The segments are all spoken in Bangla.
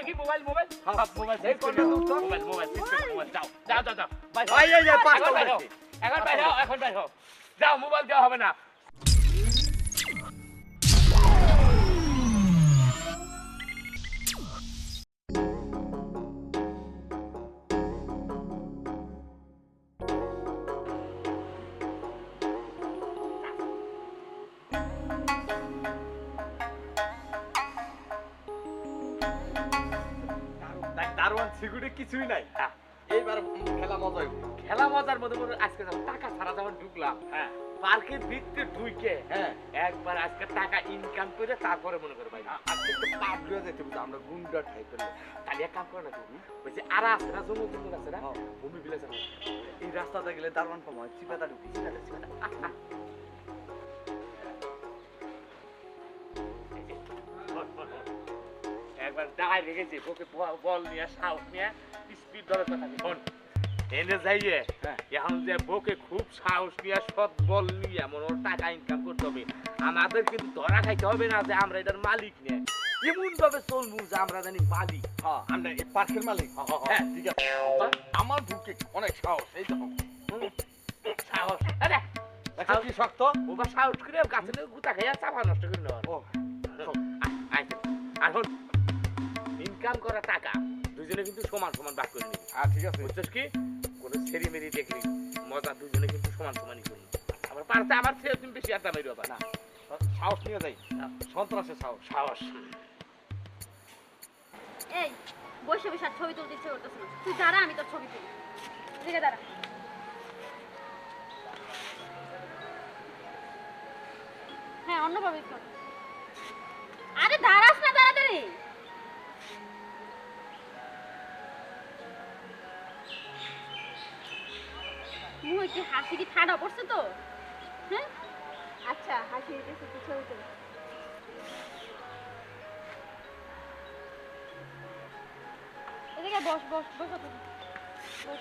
দেখি মোবাইল মোবাইল হ্যাঁ। মোবাইল? মোবাইল মোবাইল যাও যাও যাও যাও। ভাই, এখন বাইর হও। এখন বাইর হও যাও মোবাইল দেওয়া হবে না সিকিউরিটি কিছুই নাই হ্যাঁ। এইবার খেলা মজা খেলা মজার মধ্যে আজকে যখন টাকা ছাড়া যখন ঢুকলাম হ্যাঁ পার্কের ভিতরে ঢুকে হ্যাঁ একবার আজকে টাকা ইনকাম করে তারপরে মনে করে ভাই আজকে একটু পাপ যেতে বুঝা আমরা গুন্ডা টাইপের। তাহলে এক কাম করে না তুমি ওই যে আর আছে না জমি জমি আছে না হ্যাঁ। ভূমি বিলাস এই রাস্তাতে গেলে দারোয়ান পাবো চিপাতা ঢুকি একবার দাঁড়ায় রেখেছি ওকে বল নিয়ে সাহস নিয়ে স্পিড ধরে কথা শোন এনে যাইয়ে হ্যাঁ। এখন যে বউকে খুব সাহস নিয়ে সৎ বল নিয়ে এমন টাকা ইনকাম করতে হবে আমাদের কিন্তু ধরা খাইতে হবে না যে আমরা এটার মালিক নিয়ে এমন ভাবে চলবো যে আমরা জানি মালিক। হ্যাঁ। আমরা পার্কের মালিক। হ্যাঁ, ঠিক আছে। আমার বুকে অনেক সাহস এই দেখো সাহস। আরে দেখো কি শক্ত। ওবা সাহস করে গাছে গুতা খাইয়া চাপা নষ্ট করে নেওয়ার ও এখন ইনকাম করা টাকা। দুজনে কিন্তু সমান সমান ভাগ করে নিবি। আর ঠিক আছে। বুঝছিস কি? কোনো ছেড়ি মেরি দেখলি মজা দুজনে কিন্তু সমান সমানই করবি আবার পারতে আমার ছেলে তুমি বেশি আড্ডা মেরো আবার। না সাহস নিয়ে যাই। সন্ত্রাসের সাহস। সাহস। এই বসে বসে আর ছবি তুলতে ইচ্ছে করতেছে না। তুই দাঁড়া আমি তোর ছবি তুলি। দিকে দাঁড়া। হ্যাঁ অন্যভাবে কর আরে দাঁড়াস না তাড়াতাড়ি। মুখে কি হাসি কি ঠাডা পড়ছে তো? হ্যাঁ? আচ্ছা হাসি দিতেছে ছবি এদিকে বস বস বস। বস।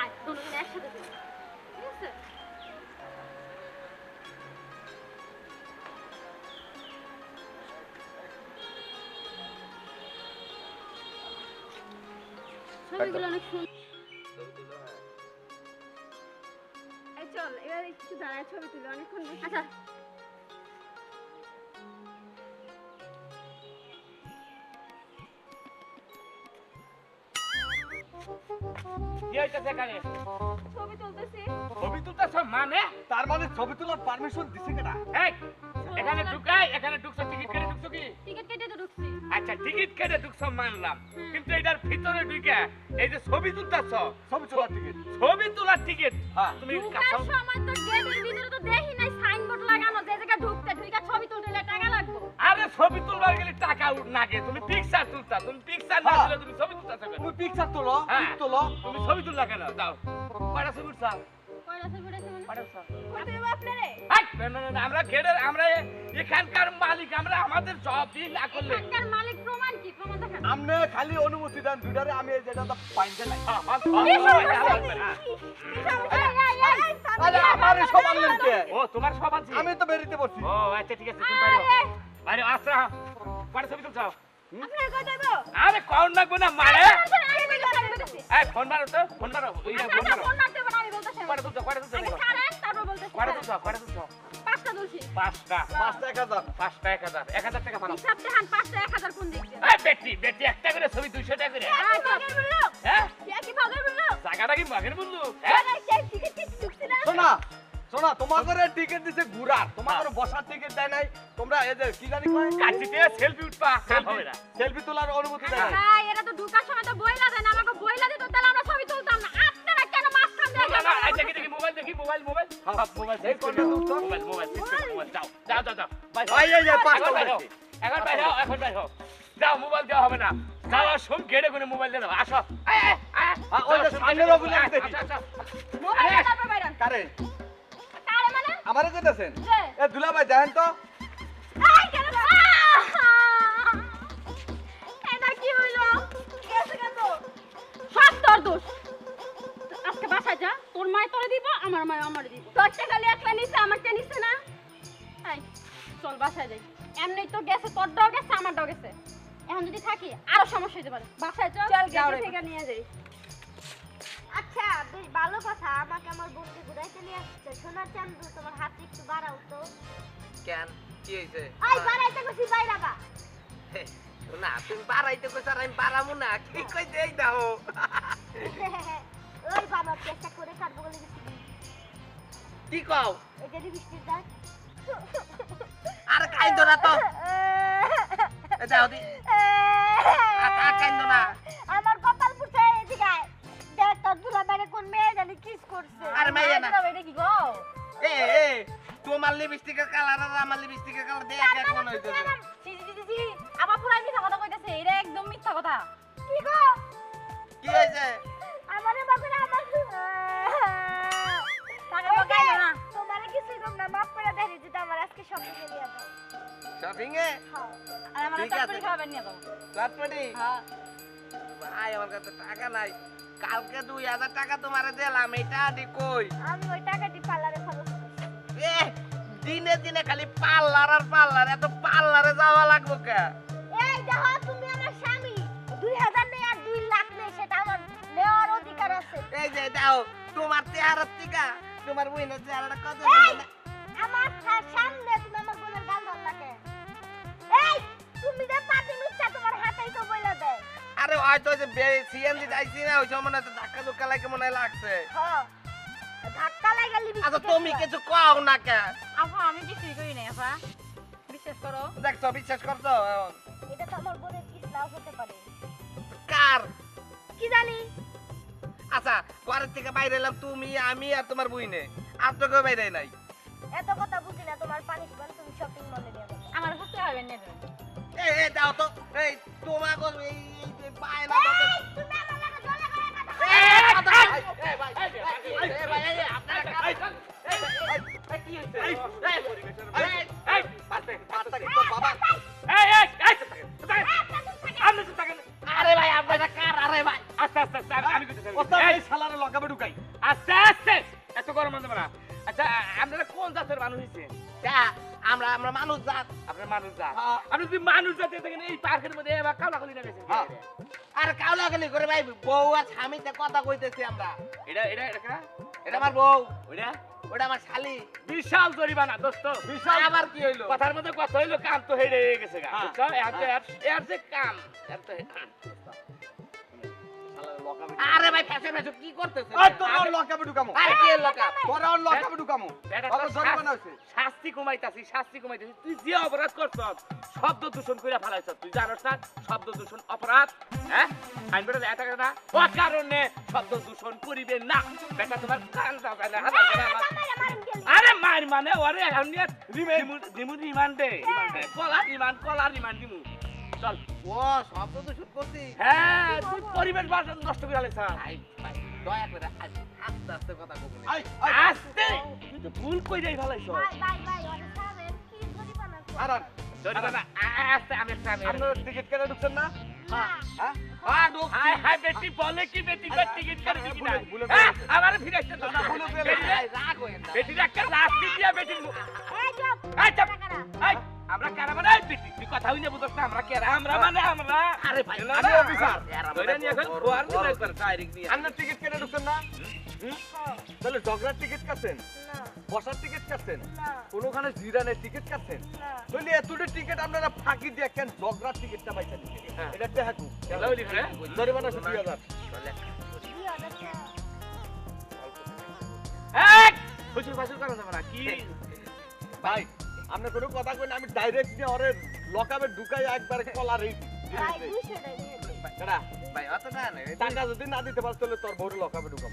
আয় দুজন একসাথে ঠিক আছে? ছবিগুলো অনেক সুন্দর চল এবার একটু দাঁড়ায় ছবি তুলি অনেকক্ষণ আচ্ছা। ছবি তুলতেছি। ছবি তুলতেছ মানে? তার মানে ছবি তোলার পারমিশন দিছে কেনা এখানে ঢুকাই এখানে ঢুকছো টিকিট কেটে ঢুকছো কি? টিকিট কেটে তো কেটে ঢুকছো মানলাম। কিন্তু এটার ভিতরে ঢুকে এই যে ছবি তুলতেছ ছবি তোলার টিকিট। ছবি তোলার টিকিট? হ্যাঁ। তুমি ঢুকার সময় তো গেটের ভিতরে তো দেখি নাই সাইনবোর্ড লাগানো যে জায়গায় ঢুকতে ঢুকা ছবি তুলতে গেলে টাকা লাগবে। আরে ছবি তুলবার গেলে টাকা তুমি পিকচার তুলতা তুমি পিকচার না হ্যাঁ। তুলে তুমি ছবি তুলতা তুমি পিকচার তোলো হ্যাঁ। পিক তোলো। তুমি ছবি তুললা কেন? দাও। কয়টা ছবি উঠছা? মানে? আমরা এখানকার মালিক আমরা আমাদের জব দিই না করলে। আমনে খালি অনুমতি দেন দুইটারে আমি এই যেটা পাইতে নাই। হ্যাঁ, হ্যাঁ, কি হ্যাঁ, আরে আমারে সব আনলেন কে ও তোমার সব আছে আমি তো বেরিতে বসছি ও আচ্ছা ঠিক আছে তুমি বাইরে বাইরে আচ্ছা। কয়টা ছবি তুলছো? আপনারে কয় দেবো? আরে কখন লাগবে না মারে। এই ফোন মারো তো ফোন মারো। ওই আচ্ছা, ফোন আচ্ছা, মারো। ফোন মারতে না, আমি বলতেছি, কয়টা তুলছো কয়টা তুলছো ছাড়েন। তুলছো তুলছো। তুলছি। পাঁচটা পাঁচটা এক হাজার পাঁচটা এক হাজার এক হাজার টাকা পাঠাও। হিসাব দেখান, পাঁচটা এক হাজার কোন দিক এই বেটি বেটি একটা করে ছবি দুইশো টাকা করে। এই, ভাগের মূল্য? হ্যাঁ? কি ভাগের মূল্য? জায়গাটা কি মাগের বলল? হ্যাঁ? আরে, টিকিট কি না? শোনা শোনা তোমাদের টিকিট দিছে ঘুরার তোমাদের বসার টিকিট দেয় নাই। তোমরা এই যে কি জানি কয়? কাছিতে সেলফি উঠবা না। সেলফি তোলার অনুমতি দেয় নাই। মোবাইল। হ্যাঁ। সব এই করে দাও। মোবাইল, মোবাইল, চেক করে মোবাইল, যাও, যাও, যাও, যাও। ভাই এই যে পাঁচটা এখন এখন এখন বাইর হও। যাও, মোবাইল দেওয়া হবে না। যাও, আর শোন, গেড়ে গুনে মোবাইল দিয়ে দাও। আসো। আয়, আয়, আয়। হ্যাঁ, ওই যে আরও সমস্যা পারে। বাসায় চল চল যাও থেকে নিয়ে যাই। আচ্ছা বেশ ভালো কথা আমাকে আমার বন্ধু ঘুরাইতে নিয়ে আসছে। সোনার চান্দু তোমার হাতে একটু বাড়াও তো। কেন? কি হয়েছে আই বাড়াইতে গেছি বাইরাবা না তুমি বাড়াইতে কইছ আর আমি বাড়াবো না। কি কই দেই দাও? ওই বাবা চেষ্টা করে কাটবো বলে কি কও? আর কাইন্দো না তো। এ দি। কাইন্দো না? আমার কপাল পুছে এদিকে দেখ তোর দুলা বাইরে কোন মেয়ে জানি কিস করছে। আর মাইয়া না। এটা কি গো? এ এ তোমার লিপস্টিকের কালার আর আমার লিপস্টিকের কালার দেখ এক মনে হইতেছে। জি জি জি জি আবার পুরাই মিথ্যা কথা কইতাছে এটা একদম মিথ্যা কথা। কি গো? কি হয়েছে আমারে বাবা আমার টাকা পাকাইলো না। তোমার কিছু কম না মাফ করে দেয় যদি আমার আজকে নিয়ে দাও শপিং এ হ্যাঁ। আর আমার চটপটি খাবেন নিয়ে দাও। চটপটি হ্যাঁ। ভাই আমার কাছে টাকা নাই। কালকে দুই হাজার টাকা তোমারে দিলাম এটা দি কই? আমি ওই টাকাটি পার্লারে খরচ এ দিনে দিনে খালি পার্লার আর পার্লার এত পার্লারে যাওয়া লাগবো কে? এই দেখো তুমি আমার স্বামী। দুই হাজার নেই আর দুই লাখ নেই সেটা আমার নেওয়ার অধিকার আছে। এই যে দাও তোমার চেহারার টিকা তোমার বইনের চেহারাটা কত হয়তো ওই যে সিএনজি যাইছি না ওই সময় মনে হচ্ছে ধাক্কা ধুক্কা লাগে মনে লাগছে। হ্যাঁ ধাক্কা লাগালি আচ্ছা তুমি কিছু কও না কে? আপা আমি কিছুই করি নাই আপা বিশ্বাস করো। দেখছ বিশ্বাস করছ? এখন? এটা তো আমার বোনের কিসলাও হতে পারে। কার? কি জানি। আচ্ছা ঘরের থেকে বাইরে এলাম তুমি আমি আর তোমার বইনে। আর তো কেউ বাইরে নাই। এত কথা বুঝি না তোমার পানিশমেন্ট তুমি শপিং মলে নিয়ে যাবে। আমার বুঝতে হবে দেবেন এই এই দাও তো এই তোমাকে এই পায় না তো এই, তুমি আমার লাগে জলে করে কথা বলো। এই কথা এই এই ভাই এই এই ভাই এই আপনারা কাজ এই এই এই কি হইছে এই এই এই পাতে পাতে তো বাবা এই এই এই আপনি তো থাকেন আরে ভাই আপনারা কার আরে ভাই আস্তে আস্তে আস্তে আমি- আমি এই এই ঢুকাই আস্তে আস্তে এত গরম হতে না আচ্ছা আপনারা কোন জাতের মানুষ হইছে কা আমরা আমরা মানুষ জাত। আপনার মানুষ জাত। হ্যাঁ। আপনি যদি মানুষ জাতে থাকেন এই পার্কের মধ্যে এবার কাউলা গেছেন হ্যাঁ। আর কাউলা গলি করে ভাই বউ আর স্বামীতে কথা কইতেছি আমরা। এটা এটা এটা? এটা আমার বউ। ওইটা? ওটা আমার শালি। বিশাল জরিমানা দোস্ত। বিশাল আবার কি হইল? কথার মধ্যে কথা হইল কাম তো হেরে গেছে গা হ্যাঁ, বুঝছ? এর যে- কাম এর তো শালারে লকাবে আরে ভাই ফ্যাশন ফ্যাশন কি করতেছে আর তোর লকাবে ঢুকামু আরে কি লোকা তোর আর লকাবে ঢুকামু এটা তো জরিমানা হইছে শাস্তি কমাইতাছি শাস্তি কমাইতাছি। তুই যে অপরাধ করছ শব্দ দূষণ করে ফেলাইছ তুই জানোস না শব্দ দূষণ অপরাধ হ্যাঁ? আইন বেটা থাকে না? ও কারণে শব্দ দূষণ করিবে না। বেটা তোমার কান দাও কেন হাত। আরে মার মানে ওরে এখন নিয়ে দিমু দিমু রিমান্ড। দে কলা রিমান্ড কলা রিমান্ড দিমু। চল। ও শব্দ তো শুট করছি হ্যাঁ তুই পরিবেশ বাসন নষ্ট করে ভাই ভাই দয়া করে আস্তে আস্তে কথা আই আস্তে। তুই তো ভুল কই যাই ফেলাইছ। ভাই, ভাই, ভাই, ওরে ছাড়েন, কি জরিমানা করবে? আর আর আস্তে আমি একটা আমি টিকিট কেটে ঢুকছেন না। হ্যাঁ? হ্যাঁ। ঢুক হাই হাই বেটি বলে কি বেটি? কই টিকিট করে দিবি না? ভুলে- ভুলে হ্যাঁ, আমার আমরা কারা মানে? বেটি তুই কথা হইনে বুঝছ না আমরা কেরা? আমরা মানে আমরা? আরে ভাই আমি অফিসার। ধরে নিয়ে এখন গোয়ার দিবে একবার ডাইরেক্ট নিয়ে আপনার টিকিট কেটে ঢুকছেন না? হুম? তাহলে ঝগড়ার টিকিট কাটছেন? না, বসার টিকিট কাটছেন? না, কোনোখানে জিরানের টিকিট কাটছেন? না। তাহলে এতটা টিকিট আপনারা ফাঁকি দিয়ে কেন ঝগড়ার টিকিটটা পাইছেন? হ্যাঁ। এটা লইলি করে জরিমানা আছে দুই হাজার। টাকা। এই ফুসুর ফাসুর করা যাবে না কি? ভাই আপনি কোনো কথা কই না আমি ডাইরেক্ট নিয়ে ওরে লকাবে ঢুকাই একবার কলার এই ভাই, টাকা অত না যদি না দিতে পারছ তাহলে তোর বউরে লকাবে ঢুকাম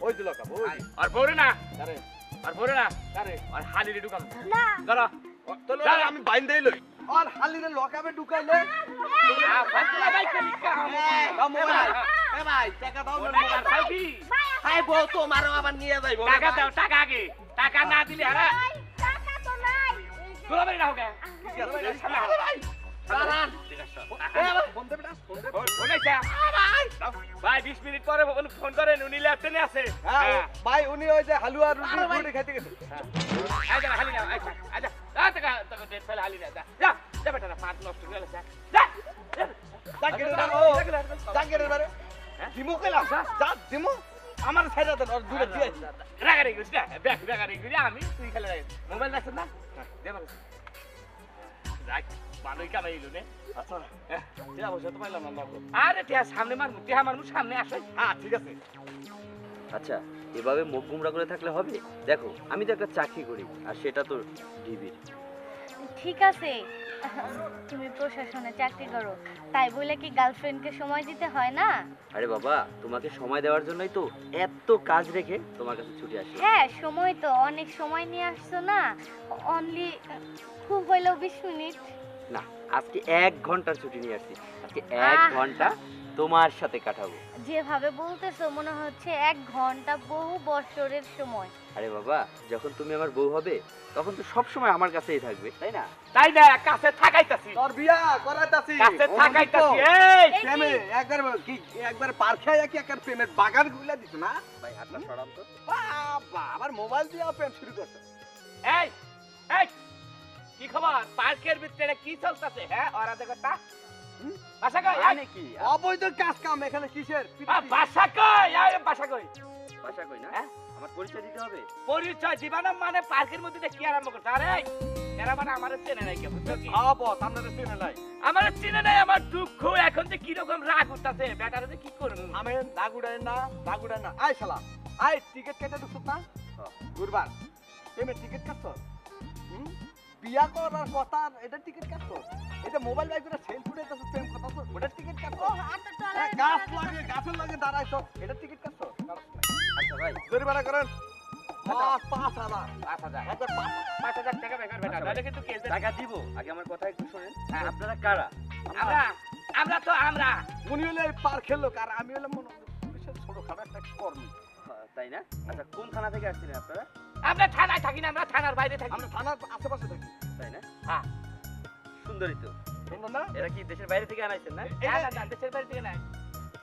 ওই যে লকাব ওই আর বড় না? আরে আর বড় না? আরে আর হালিরে ঢুকাম না, তাহলে আমি বাইন দেই লই। আর হালিরে লকাবে ঢুকাইলে? কলি টাকা দাও টাকা। টাকা আগে। টাকা না দিলে তো নাই। গোলাবাড়ি না হোকে ভাই বিশ মিনিট পরে ফোন করেন উনি ল্যাপটনে আছে ভাই উনি ওই যে হালুয়া রুটি খাইতে গেছে আচ্ছা হালি না আচ্ছা আচ্ছা টাকা টাকা দে ফেলে হালি না যা যা যা বেটা না পাঁচ নষ্ট হয়ে গেছে যা জাঙ্গিরের বারে ও জাঙ্গিরের বারে দিমু কইলাম যা দিমু আমার সাইডে দেন ওর দূরে দিয়ে রাগারি করিস না ব্যাগ রাগারি করি আমি তুই খেলে রাখিস মোবাইল রাখছ না? দে কাছে। রাখ ভালোই কামাইলো নে। আচ্ছা ঠিক অবশ্য তো পাইলাম না আরে টিয়া সামনে মারমু টিয়া মারমু সামনে আসো। হ্যাঁ ঠিক আছে। আচ্ছা এভাবে মুখ গুমরা করে থাকলে হবে? দেখো আমি তো একটা চাকরি করি আর সেটা তো ডিবির। ঠিক আছে তুমি প্রশাসনে চাকরি করো। তাই বলে কি গার্লফ্রেন্ডকে সময় দিতে হয় না? আরে বাবা তোমাকে সময় দেওয়ার জন্যই তো এত কাজ রেখে তোমার কাছে ছুটি আসি হ্যাঁ সময় তো অনেক সময় নিয়ে আসছো না? অনলি খুব হইলেও বিশ মিনিট। না আজকে এক ঘণ্টার ছুটি নিয়ে আসছি। আজকে এক ঘণ্টা তোমার সাথে কাটাবো। যেভাবে বলতেছো মনে হচ্ছে এক ঘণ্টা বহু বছরের সময়। আরে বাবা যখন তুমি আমার বউ হবে তখন তো সব সময় আমার কাছেই থাকবে তাই না? তাই না কাছে থাকাইতাছি। তোর বিয়া করাইতাছি। কাছে থাকাইতাছি এই! প্রেমে একবার কি একবার পার খেয়ে কি একবার প্রেমের বাগানগুলা দিছ না? ভাই হাতটা সরাম তো। বাবা আবার মোবাইল দিয়ে প্রেম শুরু করছে। এই এই! কি খবর? পার্কের ভিতরে কি চলতেছে হ্যাঁ? ওরা দেখো তা। হুম? বাসা কই এই, মানে কি? অবৈধ কাজ কাম এখানে কিসের? বাসা কই এই, বাসা কই বাসা কই না? হ্যাঁ? আমার পরিচয় দিতে হবে? পরিচয় দিবা না মানে পার্কের মধ্যে কি আরম্ভ করছে? আরে এরা মানে আমার চেনে নাই কেউ বুঝছ কি? আবত আপনাদের চিনে নাই। আমার চেনে নাই আমার দুঃখ। এখন যে কীরকম রাগ উঠতেছে বেটারে যে কি করব? আমি দাগুড়াই না দাগুড়াই না। আই শালা আই টিকিট কেটে ঢুকছ না। ঘুরবার প্রেমের টিকিট কাটছ? হুম? বিয়া করার কথা এটা টিকিট কাটছ এটা মোবাইল বাই করে সেল ফুটে যাচ্ছে প্রেম কথা তো ওটা টিকিট কাটছ হ্যাঁ, গাছ লাগে গাছের লাগে দাঁড়াইছ এটা টিকিট কাটছ? আচ্ছা ভাই। জরিমানা করেন। পাঁচ পাঁচ হাজার। পাঁচ হাজার। পাঁচ পাঁচ হাজার টাকা বেকার বেটা আচ্ছা, কিন্তু টাকা দিব। আগে আমার কথা একটু শোনেন। হ্যাঁ। আপনারা কারা? আমরা। আমরা তো আমরা। উনি হলে পার খেললো আর আমি হলে মনে পুলিশের ছোটখাটো একটা কর্মী। হ্যাঁ, তাই না? আচ্ছা কোন থানা থেকে আসছিলেন আপনারা? আমরা থানায় থাকি না আমরা থানার বাইরে থাকি। আমরা থানার আশেপাশে থাকি। তাই না? হ্যাঁ। সুন্দরী তো। না? এরা কি দেশের বাইরে থেকে আনাইছেন না? না, না, দেশের বাড়ি থেকে নাই।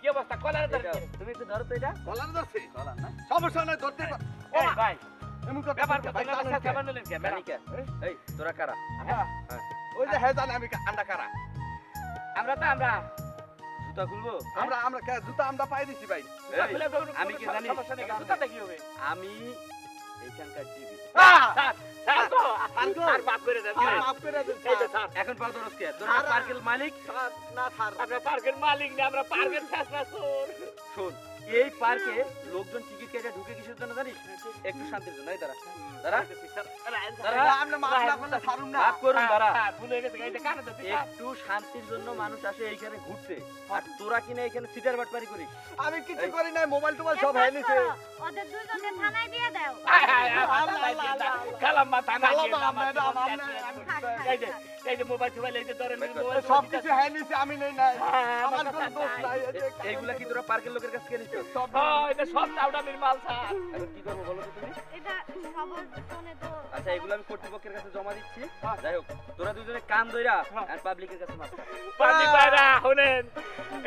কি অবস্থা? কলার এটা, তুমি একটু ধরো তো এটা। কলার ধরছি? কলার না? সমস্যা নাই ধরতে পার- ও এই মা, ভাই। এমন কথা ব্যাপার বলতে কথা ভাই, জানেন কে? সাবান নিলেন কে জানি কে? এই তোরা কারা? হ্যাঁ। হ্যাঁ। ওই যে আমি আন্ডা কারা। আমরা তো আমরা। জুতা খুলবো? আমরা আমরা জুতা আমরা পাই দিছি ভাই। এই, খুলে কোনো- আমি কি জানি? সমস্যা কি হবে। আমি এইখানকার জিবি। এখন পাও দরস কে পার্কের মালিক। না, স্যার। আমরা পার্কের মালিক না আমরা পার্কের শোন এই পার্কে লোকজন টিকিট কেটে ঢুকে কিসের জন্য জানিস একটু শান্তির জন্য দাঁড়া হ্যাঁ। একটু শান্তির জন্য মানুষ আসে এইখানে ঘুরতে আর তোরা কিনা এখানে সিটার বাটপারি করিস আমি কিছু করি নাই মোবাইল টোবাইল সব হ্যাঁ নিছে ওদের দুজনকে থানায় দিয়ে দাও হায়, হায়, হায়, আমার এই যে মোবাইল টোবাইল এই যে ধরেন মোবাইল সব কিছু হ্যাঁ নিছে আমি নেই নাই। হ্যাঁ, আমার আমার কোনো দোষ নাই। এইগুলা কি তোরা পার্কের লোকের কাছ থেকে নিচ্ছ সব হ্যাঁ, এটা সব মাল স্যার। কি করব বলো তো তুমি? এটা সবার ফোনে তো আচ্ছা এগুলো আমি কর্তৃপক্ষের কাছে জমা দিচ্ছি। যাই হোক তোরা দুজনে কান ধইরা আর পাবলিকের কাছে ভাইরা শুনেন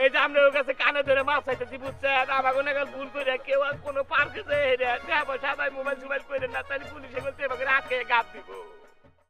এই যে আপনার কাছে কানে ধরে মাছ চাইতেছি বুঝছেন? আমাকে নাগাল ভুল করে কেউ আর কোনো পার্কে যায় রে টাকা পয়সা মোবাইল সুবাইল করে না তাহলে পুলিশে বলতে এবার গাপ দিব।